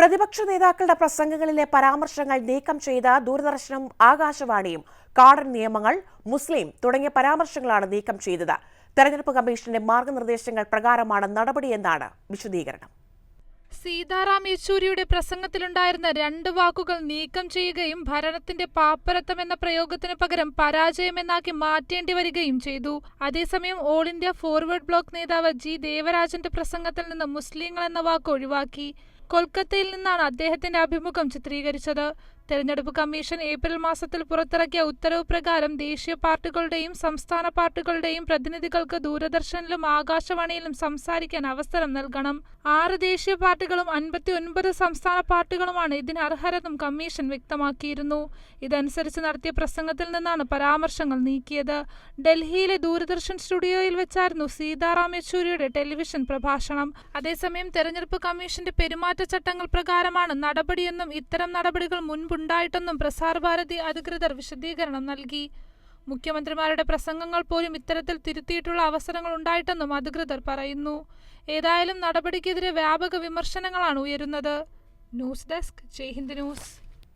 പ്രതിപക്ഷ നേതാക്കളുടെ പ്രസംഗങ്ങളിലെ പരാമർശങ്ങൾ നീക്കം ചെയ്ത ദൂരദർശനും ആകാശവാണിയും കാടൻ നിയമങ്ങൾ മുസ്ലിം തുടങ്ങിയ പരാമർശങ്ങളാണ് നീക്കം ചെയ്തത്. തെരഞ്ഞെടുപ്പ് കമ്മീഷന്റെ മാർഗനിർദ്ദേശങ്ങൾ പ്രകാരമാണ് നടപടിയെന്നാണ് വിശദീകരണം. സീതാറാം യെച്ചൂരിയുടെ പ്രസംഗത്തിലുണ്ടായിരുന്ന രണ്ട് വാക്കുകൾ നീക്കം ചെയ്യുകയും ഭരണത്തിന്റെ പാപ്പരത്തം എന്ന പ്രയോഗത്തിന് പകരം പരാജയമെന്നാക്കി മാറ്റേണ്ടി വരികയും ചെയ്തു. അതേസമയം ഓൾ ഇന്ത്യ ഫോർവേഡ് ബ്ലോക്ക് നേതാവ് ജി. ദേവരാജന്റെ പ്രസംഗത്തിൽ നിന്ന് മുസ്ലിങ്ങൾ എന്ന വാക്ക് ഒഴിവാക്കി. കൊൽക്കത്തയിൽ നിന്നാണ് അദ്ദേഹത്തിന്റെ അഭിമുഖം ചിത്രീകരിച്ചത്. തെരഞ്ഞെടുപ്പ് കമ്മീഷൻ ഏപ്രിൽ മാസത്തിൽ പുറത്തിറക്കിയ ഉത്തരവ് പ്രകാരം ദേശീയ പാർട്ടികളുടെയും സംസ്ഥാന പാർട്ടികളുടെയും പ്രതിനിധികൾക്ക് ദൂരദർശനിലും ആകാശവാണിയിലും സംസാരിക്കാൻ അവസരം നൽകണം. ആറ് ദേശീയ പാർട്ടികളും അൻപത്തി ഒൻപത് സംസ്ഥാന പാർട്ടികളുമാണ് ഇതിന് അർഹരെന്നും കമ്മീഷൻ വ്യക്തമാക്കിയിരുന്നു. ഇതനുസരിച്ച് നടത്തിയ പ്രസംഗത്തിൽ നിന്നാണ് പരാമർശങ്ങൾ നീക്കിയത്. ഡൽഹിയിലെ ദൂരദർശൻ സ്റ്റുഡിയോയിൽ വെച്ചായിരുന്നു സീതാറാം യെച്ചൂരിയുടെ ടെലിവിഷൻ പ്രഭാഷണം. അതേസമയം തെരഞ്ഞെടുപ്പ് കമ്മീഷന്റെ പെരുമാറ്റച്ചട്ടങ്ങൾ പ്രകാരമാണ് നടപടിയെന്നും ഇത്തരം നടപടികൾ മുൻപുണ്ടായിട്ടെന്നും പ്രസാർഭാരതി അധികൃതർ വിശദീകരണം നൽകി. മുഖ്യമന്ത്രിമാരുടെ പ്രസംഗങ്ങൾ പോലും ഇത്തരത്തിൽ തിരുത്തിയിട്ടുള്ള അവസരങ്ങൾ ഉണ്ടായിട്ടെന്നും അധികൃതർ പറയുന്നു. ഏതായാലും നടപടിക്കെതിരെ വ്യാപക വിമർശനങ്ങളാണ് ഉയരുന്നത്. News desk Jaihind news.